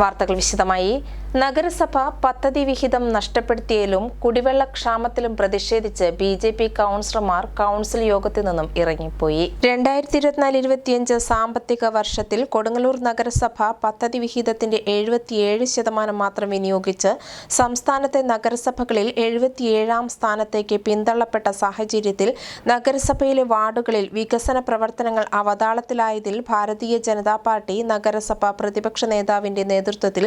വാർത്തകൾ വിശദമായി. നഗരസഭ പദ്ധതി വിഹിതം നഷ്ടപ്പെടുത്തിയതിലും കുടിവെള്ളക്ഷാമത്തിലും പ്രതിഷേധിച്ച് ബി ജെ പി കൗൺസിലർമാർ കൗൺസിൽ യോഗത്തിൽ നിന്നും ഇറങ്ങിപ്പോയി. രണ്ടായിരത്തി ഇരുപത്തിനാല് ഇരുപത്തിയഞ്ച് സാമ്പത്തിക വർഷത്തിൽ കൊടുങ്ങല്ലൂർ നഗരസഭ പദ്ധതി വിഹിതത്തിന്റെ എഴുപത്തിയേഴ് ശതമാനം മാത്രം വിനിയോഗിച്ച് സംസ്ഥാനത്തെ നഗരസഭകളിൽ എഴുപത്തിയേഴാം സ്ഥാനത്തേക്ക് പിന്തള്ളപ്പെട്ട സാഹചര്യത്തിൽ നഗരസഭയിലെ വാർഡുകളിൽ വികസന പ്രവർത്തനങ്ങൾ അവതാളത്തിലായതിൽ ഭാരതീയ ജനതാ പാർട്ടി നഗരസഭ പ്രതിപക്ഷ നേതാവിന്റെ നേതൃത്വത്തിൽ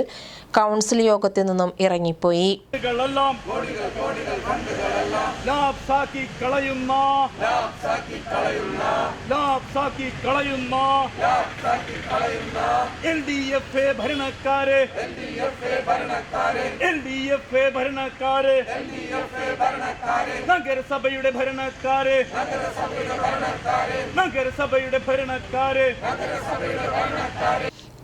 കൗൺസിൽ യോഗത്തിൽ നിന്നും ഇറങ്ങിപ്പോയി. എൽ ഡി എഫ് ഭരണക്കാരെ നഗരസഭയുടെ ഭരണക്കാരെ നഗരസഭയുടെ ഭരണക്കാരെ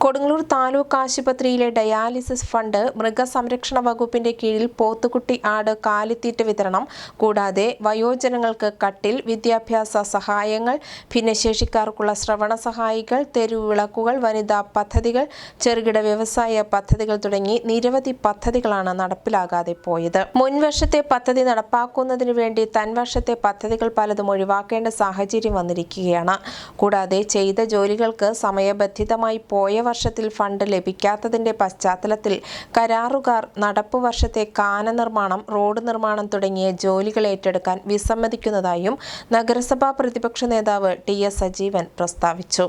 കൊടുങ്ങല്ലൂർ താലൂക്ക് ആശുപത്രിയിലെ ഡയാലിസിസ് ഫണ്ട് മൃഗസംരക്ഷണ വകുപ്പിന്റെ കീഴിൽ പോത്തുകുട്ടി ആട് കാലിത്തീറ്റ വിതരണം. കൂടാതെ വയോജനങ്ങൾക്ക് കട്ടിൽ വിദ്യാഭ്യാസ സഹായങ്ങൾ ഭിന്നശേഷിക്കാർക്കുള്ള ശ്രവണ സഹായികൾ തെരുവിളക്കുകൾ വനിതാ പദ്ധതികൾ ചെറുകിട വ്യവസായ പദ്ധതികൾ തുടങ്ങി നിരവധി പദ്ധതികളാണ് നടപ്പിലാകാതെ പോയത്. മുൻവർഷത്തെ പദ്ധതി നടപ്പാക്കുന്നതിനു വേണ്ടി തൻവർഷത്തെ പദ്ധതികൾ പലതും ഒഴിവാക്കേണ്ട സാഹചര്യം വന്നിരിക്കുകയാണ്. കൂടാതെ ചെയ്ത ജോലികൾക്ക് സമയബന്ധിതമായി പോയ വർഷത്തിൽ ഫണ്ട് ലഭിക്കാത്തതിന്റെ പശ്ചാത്തലത്തിൽ കരാറുകാർ നടപ്പ് വർഷത്തെ കാന നിർമ്മാണം റോഡ് നിർമ്മാണം തുടങ്ങിയ ജോലികൾ ഏറ്റെടുക്കാൻ വിസമ്മതിക്കുന്നതായും നഗരസഭാ പ്രതിപക്ഷ നേതാവ് ടി എസ് സജീവൻ പ്രസ്താവിച്ചു.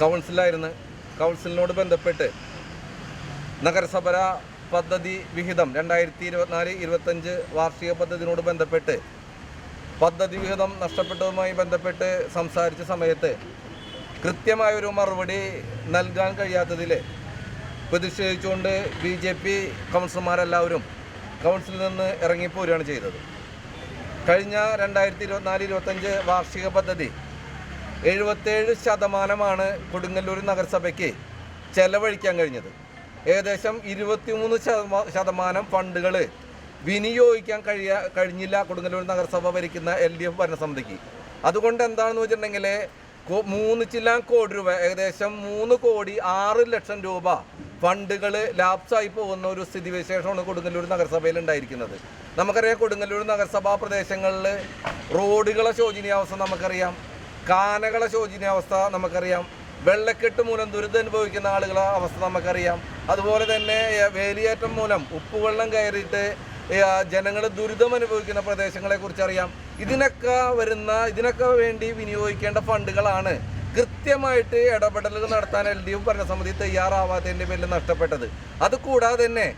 കൗൺസിലായിരുന്നു. കൗൺസിലിനോട് ബന്ധപ്പെട്ട് നഗരസഭ പദ്ധതി വിഹിതം രണ്ടായിരത്തി ഇരുപത്തിനാല് ഇരുപത്തഞ്ച് വാർഷിക പദ്ധതിനോട് ബന്ധപ്പെട്ട് പദ്ധതി വിഹിതം നഷ്ടപ്പെട്ടതുമായി ബന്ധപ്പെട്ട് സംസാരിച്ച സമയത്ത് കൃത്യമായൊരു മറുപടി നൽകാൻ കഴിയാത്തതിൽ പ്രതിഷേധിച്ചുകൊണ്ട് ബി ജെ പി കൗൺസിലർമാരെല്ലാവരും കൗൺസിലിൽ നിന്ന് ഇറങ്ങിപ്പോരുകയാണ് ചെയ്തത്. കഴിഞ്ഞ രണ്ടായിരത്തി ഇരുപത്തിനാല് ഇരുപത്തഞ്ച് വാർഷിക പദ്ധതി എഴുപത്തേഴ് ശതമാനമാണ് കൊടുങ്ങല്ലൂർ നഗരസഭയ്ക്ക് ചെലവഴിക്കാൻ കഴിഞ്ഞത്. ഏകദേശം ഇരുപത്തിമൂന്ന് ശതമാ- ശതമാനം ഫണ്ടുകൾ വിനിയോഗിക്കാൻ കഴിയ കഴിഞ്ഞില്ല കൊടുങ്ങല്ലൂർ നഗരസഭ ഭരിക്കുന്ന എൽ ഡി എഫ് ഭരണസമിതിക്ക്. അതുകൊണ്ട് എന്താണെന്ന് വെച്ചിട്ടുണ്ടെങ്കിൽ മൂന്ന് ചില്ലാൻ കോടി രൂപ ഏകദേശം മൂന്ന് കോടി ആറ് ലക്ഷം രൂപ ഫണ്ടുകൾ ലാപ്സായി പോകുന്ന ഒരു സ്ഥിതിവിശേഷമാണ് കൊടുങ്ങല്ലൂർ നഗരസഭയിൽ ഉണ്ടായിരിക്കുന്നത്. നമുക്കറിയാം കൊടുങ്ങല്ലൂർ നഗരസഭാ പ്രദേശങ്ങളിൽ റോഡുകളെ ശോചനീയാവസ്ഥ നമുക്കറിയാം കാനകളെ ശോചനീയാവസ്ഥ നമുക്കറിയാം വെള്ളക്കെട്ട് മൂലം ദുരിതം അനുഭവിക്കുന്ന ആളുകളെ അവസ്ഥ നമുക്കറിയാം. അതുപോലെ തന്നെ വേലിയേറ്റം മൂലം ഉപ്പുവെള്ളം കയറിയിട്ട് ജനങ്ങൾ ദുരിതം അനുഭവിക്കുന്ന പ്രദേശങ്ങളെ കുറിച്ച് അറിയാം. ഇതിനൊക്കെ വരുന്ന ഇതിനൊക്കെ വേണ്ടി വിനിയോഗിക്കേണ്ട ഫണ്ടുകളാണ് കൃത്യമായിട്ട് ഇടപെടലുകൾ നടത്താൻ എൽ ഡി എഫ് ഭരണസമിതി തയ്യാറാവാത്തതിന്റെ പേരിൽ നഷ്ടപ്പെട്ടത്. അതുകൂടാതെ തന്നെ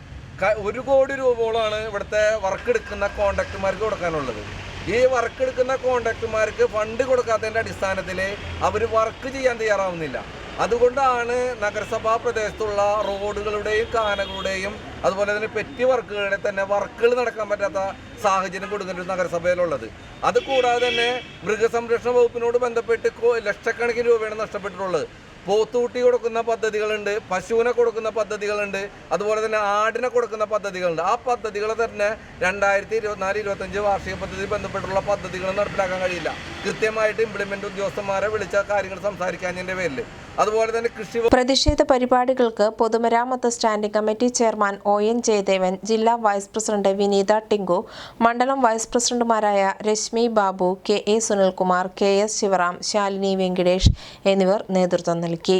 ഒരു കോടി രൂപയോളമാണ് ഇവിടുത്തെ വർക്ക് എടുക്കുന്ന കോൺട്രാക്ടർമാർക്ക് കൊടുക്കാനുള്ളത്. ഈ വർക്ക് എടുക്കുന്ന കോൺട്രാക്ടർമാർക്ക് ഫണ്ട് കൊടുക്കാത്തതിന്റെ അടിസ്ഥാനത്തിൽ അവർ വർക്ക് ചെയ്യാൻ തയ്യാറാവുന്നില്ല. അതുകൊണ്ടാണ് നഗരസഭാ പ്രദേശത്തുള്ള റോഡുകളുടെയും കാനകളുടെയും അതുപോലെ തന്നെ പെറ്റി വർക്കുകളുടെ തന്നെ വർക്കുകൾ നടക്കാൻ പറ്റാത്ത സാഹചര്യം കൊടുക്കേണ്ട നഗരസഭയിലുള്ളത്. അത് കൂടാതെ തന്നെ മൃഗസംരക്ഷണ വകുപ്പിനോട് ബന്ധപ്പെട്ട് ലക്ഷക്കണക്കിന് രൂപയാണ് നഷ്ടപ്പെട്ടിട്ടുള്ളത്. പോത്തൂട്ടി കൊടുക്കുന്ന പദ്ധതികളുണ്ട് പശുവിനെ കൊടുക്കുന്ന പദ്ധതികളുണ്ട് അതുപോലെ തന്നെ ആടിനെ കൊടുക്കുന്ന പദ്ധതികളുണ്ട്. ആ പദ്ധതികൾ തന്നെ രണ്ടായിരത്തി ഇരുപത്തിനാല് ഇരുപത്തഞ്ച് വാർഷിക പദ്ധതി ബന്ധപ്പെട്ടുള്ള പദ്ധതികൾ നടപ്പിലാക്കാൻ കഴിയില്ല. കൃത്യമായിട്ട് ഇംപ്ലിമെന്റ് ഉദ്യോഗസ്ഥന്മാരെ വിളിച്ച കാര്യങ്ങൾ സംസാരിക്കാഞ്ഞതിന്റെ പേരിൽ. അതുപോലെ തന്നെ കൃഷി പ്രതിഷേധ പരിപാടികൾക്ക് പൊതുമരാമത്ത് standing committee chairman O N Jayadevan ജില്ലാ വൈസ് പ്രസിഡന്റ് വിനീത ടിങ്കു മണ്ഡലം വൈസ് പ്രസിഡന്റുമാരായ Reshmi Babu K A Sunilkumar K S Sivaram Shalini Venkitesh എന്നിവർ നേതൃത്വം നൽകി.